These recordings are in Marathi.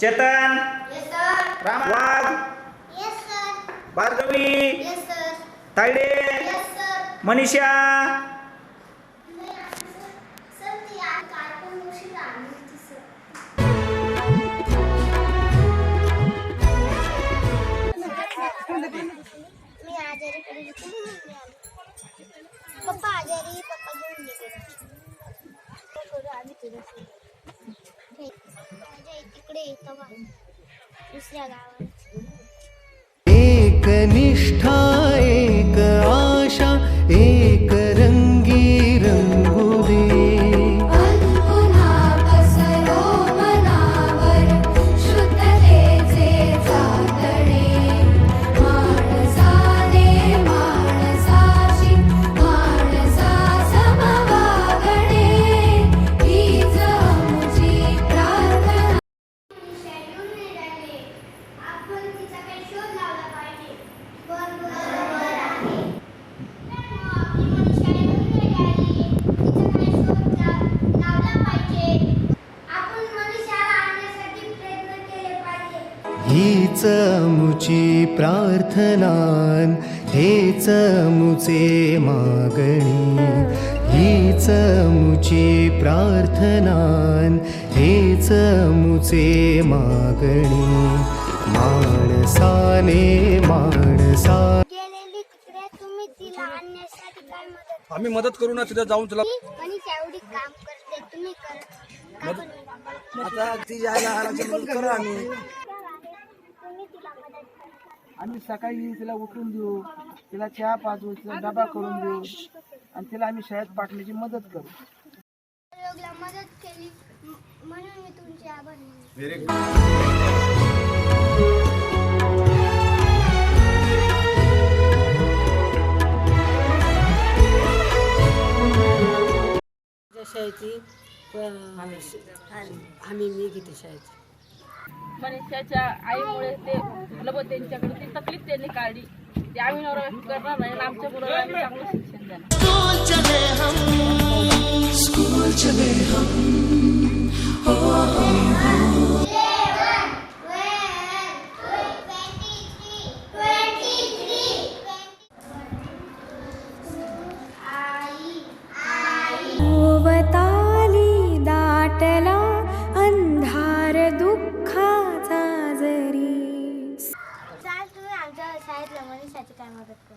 Chetan Yes, sir. राम वाघ Yes, sir. Bhargavi Yes, sir. Tayde Yes, sir. Manisha. पप्पा आजारी पप्पा घेऊन गेले तिकडे दुसऱ्या गावात. एक हीच मुची प्रार्थनान हेच मुचे मागणी हीच मुची प्रार्थनान हेच मुचे मागणी माणसाने माणसा गेलेली तिकडे तुम्ही तिला आणण्यासाठी काय मदत आम्ही मदत करू ना तिथं जाऊन तुला केली? मनीषा एवढी काम करते तुम्ही करत का बरं? आता ती यायला आणायची मदत करू आम्ही तुम्ही तिला मदत करा आम्ही सकाळी तिला उठून देऊ तिला चहा पाजू तिला डबा करून देऊ आणि तिला आम्ही शाळेत पाठवण्याची मदत करू. प्रयोगला मदत केली. म- म्हणून मी तुमचे आभार मानते माझ्या शाळेची आम्ही मी घेते शाळेची. मनुष्याच्या आईमुळे ते झालं त्यांच्याकडे ती तकलीफ त्यांनी काढली. ते आम्ही नवरा व्यक्त करणार नाही आमच्या मुलाला आम्ही चांगलं शिक्षण देणार. त्याची काय मदत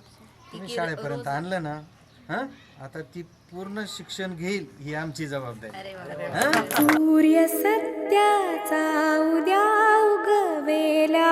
तुम्ही शाळेपर्यंत आणलं ना हा? आता ती पूर्ण शिक्षण घेईल ही आमची जबाबदारी. सूर्य सत्याचा उद्या उगवेला.